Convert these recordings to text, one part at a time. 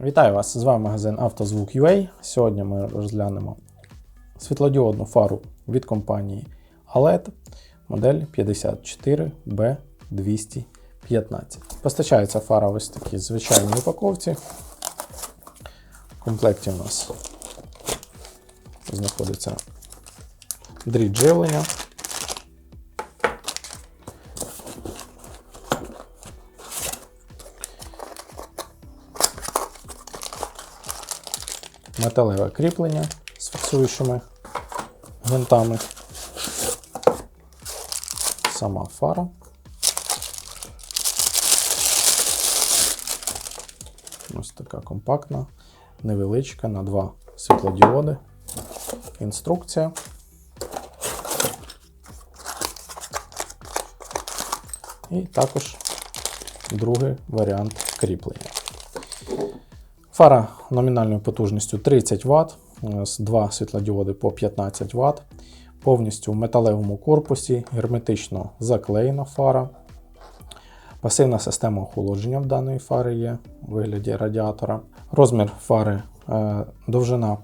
Вітаю вас! З вами магазин «Автозвук.UA». Сьогодні ми розглянемо світлодіодну фару від компанії ALED модель 54B215. Постачається фара ось такій звичайній упаковці. В комплекті у нас знаходиться дріт живлення. Металеве кріплення з фіксуючими гвинтами. Сама фара. Ось така компактна, невеличка на два світлодіоди. Інструкція. І також другий варіант кріплення. Фара номінальною потужністю 30 Вт, з два світлодіоди по 15 Вт, повністю в металевому корпусі, герметично заклеєна фара. Пасивна система охолодження в даної фари є у вигляді радіатора. Розмір фари е, довжина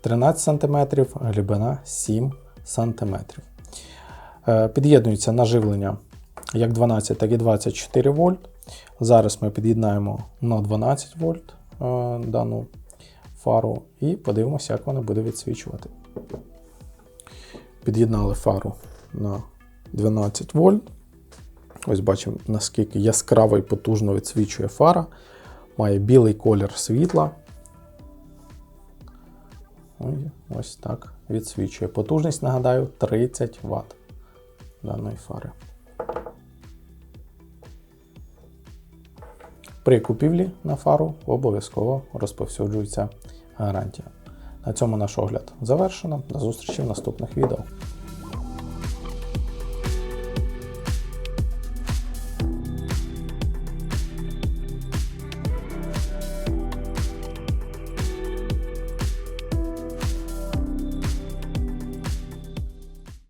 13 см, глибина 7 см. Е, під'єднується наживлення як 12, так і 24 вольт. Зараз ми під'єднаємо на 12 вольт дану фару і подивимося, як вона буде відсвічувати. Під'єднали фару на 12 вольт. Ось бачимо, наскільки яскраво і потужно відсвічує фара. Має білий колір світла. Ось так відсвічує. Потужність, нагадаю, 30 Вт даної фари. При купівлі на фару обов'язково розповсюджується гарантія. На цьому наш огляд завершено. До зустрічі в наступних відео.